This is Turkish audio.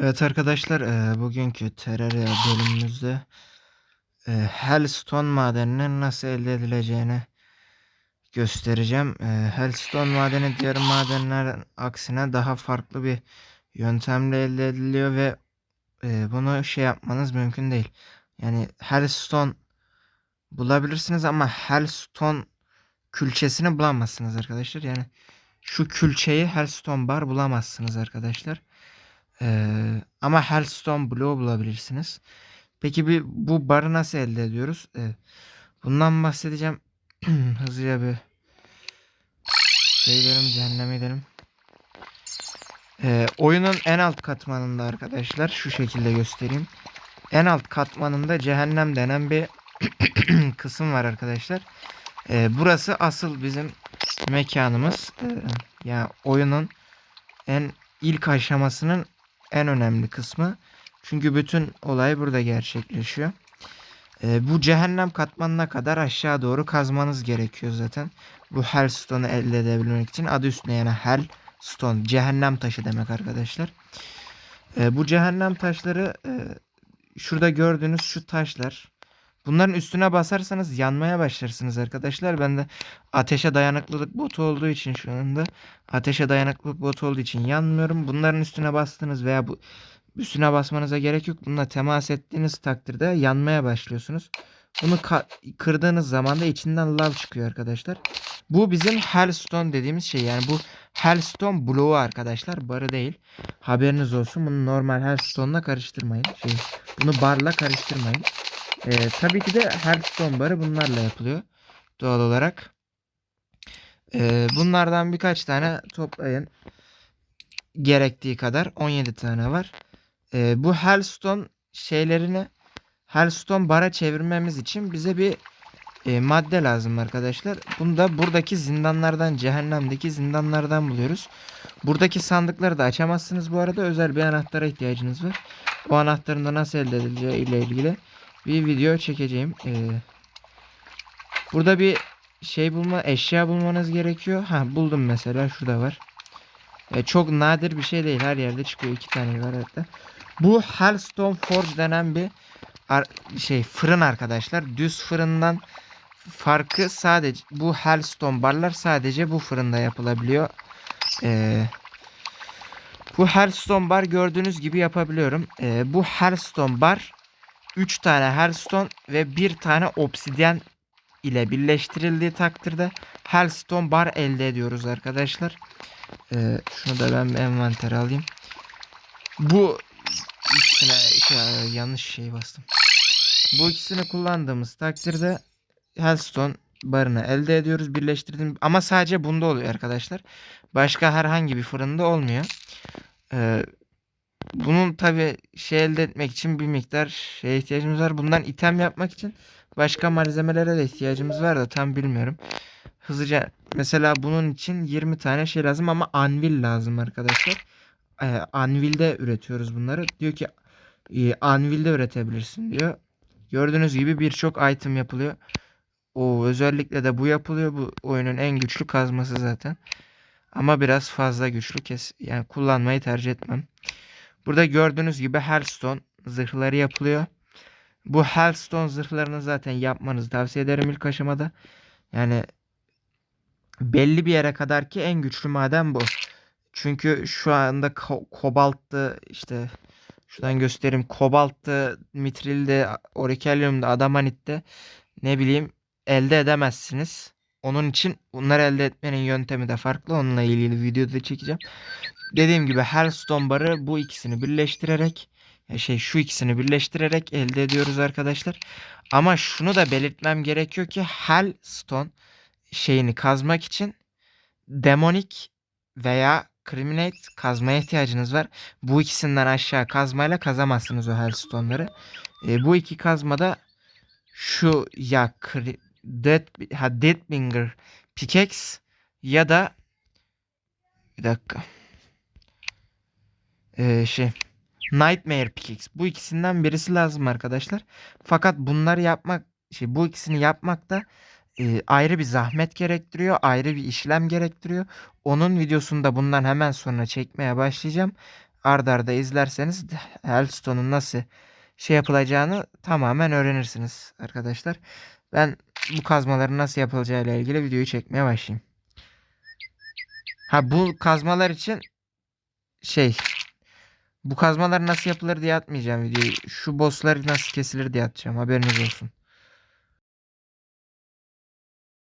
Evet arkadaşlar, eee, bugünkü Terraria bölümümüzde eee, Hellstone madeninin nasıl elde edileceğini göstereceğim. Eee, Hellstone madeni diğer madenlerin aksine daha farklı bir yöntemle elde ediliyor ve eee, bunu şey yapmanız mümkün değil. Yani Hellstone bulabilirsiniz ama Hellstone külçesini bulamazsınız arkadaşlar. Yani şu külçeyi Hellstone bar bulamazsınız arkadaşlar. Ee, ama Hellstone Blow bulabilirsiniz. Peki bir bu barı nasıl elde ediyoruz? Ee, bundan bahsedeceğim. Hızlıca bir şey gidelim cehenneme gidelim. Ee, oyunun en alt katmanında arkadaşlar şu şekilde göstereyim. En alt katmanında cehennem denen bir kısım var arkadaşlar. Ee, burası asıl bizim mekanımız. Ee, yani oyunun en ilk aşamasının en önemli kısmı. Çünkü bütün olay burada gerçekleşiyor. Ee, bu cehennem katmanına kadar aşağı doğru kazmanız gerekiyor zaten. Bu Hellstone'u elde edebilmek için adı üstüne yani Hellstone cehennem taşı demek arkadaşlar. Ee, bu cehennem taşları e, şurada gördüğünüz şu taşlar. Bunların üstüne basarsanız yanmaya başlarsınız arkadaşlar. Ben de ateşe dayanıklılık botu olduğu için şu anda ateşe dayanıklılık botu olduğu için yanmıyorum. Bunların üstüne bastınız veya bu üstüne basmanıza gerek yok. Bununla temas ettiğiniz takdirde yanmaya başlıyorsunuz. Bunu kırdığınız zaman da içinden lav çıkıyor arkadaşlar. Bu bizim Hellstone dediğimiz şey. Yani bu Hellstone bloğu arkadaşlar. Barı değil. Haberiniz olsun. Bunu normal Hellstone'la karıştırmayın. Şey, bunu barla karıştırmayın. Ee, tabii ki de Hearthstone barı bunlarla yapılıyor. Doğal olarak. Ee, bunlardan birkaç tane toplayın. Gerektiği kadar. 17 tane var. Ee, bu Hellstone şeylerini Hellstone bara çevirmemiz için bize bir e, madde lazım arkadaşlar. Bunu da buradaki zindanlardan, cehennemdeki zindanlardan buluyoruz. Buradaki sandıkları da açamazsınız bu arada. Özel bir anahtara ihtiyacınız var. O anahtarın da nasıl elde edileceği ile ilgili bir video çekeceğim. Ee, burada bir şey bulma, eşya bulmanız gerekiyor. Ha buldum mesela şurada var. Ee, çok nadir bir şey değil. Her yerde çıkıyor. iki tane var hatta. Bu Hellstone Forge denen bir şey fırın arkadaşlar. Düz fırından farkı sadece bu Hellstone barlar sadece bu fırında yapılabiliyor. Ee, bu Hellstone bar gördüğünüz gibi yapabiliyorum. Ee, bu Hellstone bar 3 tane Hellstone ve 1 tane obsidyen ile birleştirildiği takdirde Hellstone bar elde ediyoruz arkadaşlar. Ee, şunu da ben envantere alayım. Bu ikisine şey, yanlış şey bastım. Bu ikisini kullandığımız takdirde Hellstone barını elde ediyoruz. Birleştirdim ama sadece bunda oluyor arkadaşlar. Başka herhangi bir fırında olmuyor. Ee, bunun tabi şey elde etmek için bir miktar şeye ihtiyacımız var. Bundan item yapmak için başka malzemelere de ihtiyacımız var da tam bilmiyorum. Hızlıca mesela bunun için 20 tane şey lazım ama anvil lazım arkadaşlar. Ee, anvilde üretiyoruz bunları. Diyor ki e, anvilde üretebilirsin diyor. Gördüğünüz gibi birçok item yapılıyor. O özellikle de bu yapılıyor. Bu oyunun en güçlü kazması zaten. Ama biraz fazla güçlü kes yani kullanmayı tercih etmem. Burada gördüğünüz gibi Hellstone zırhları yapılıyor. Bu Hellstone zırhlarını zaten yapmanızı tavsiye ederim ilk aşamada. Yani belli bir yere kadar ki en güçlü maden bu. Çünkü şu anda ko kobalttı işte şuradan göstereyim kobalttı, mitrilde, orikelyumda, adamanitte ne bileyim elde edemezsiniz. Onun için bunları elde etmenin yöntemi de farklı. Onunla ilgili videoda çekeceğim. Dediğim gibi Hellstone barı bu ikisini birleştirerek şey şu ikisini birleştirerek elde ediyoruz arkadaşlar. Ama şunu da belirtmem gerekiyor ki Hellstone şeyini kazmak için demonik veya Criminate kazmaya ihtiyacınız var. Bu ikisinden aşağı kazmayla kazamazsınız o Hellstone'ları. E, bu iki kazmada şu ya Dead, ha, Deadbringer Pickaxe ya da bir dakika. Ee, şey Nightmare Pickaxe. Bu ikisinden birisi lazım arkadaşlar. Fakat bunları yapmak şey bu ikisini yapmak da e, ayrı bir zahmet gerektiriyor. Ayrı bir işlem gerektiriyor. Onun videosunu da bundan hemen sonra çekmeye başlayacağım. ard arda izlerseniz Hellstone'un nasıl şey yapılacağını tamamen öğrenirsiniz arkadaşlar. Ben bu kazmaların nasıl yapılacağıyla ilgili videoyu çekmeye başlayayım. Ha bu kazmalar için şey bu kazmalar nasıl yapılır diye atmayacağım videoyu. Şu bosslar nasıl kesilir diye atacağım. Haberiniz olsun.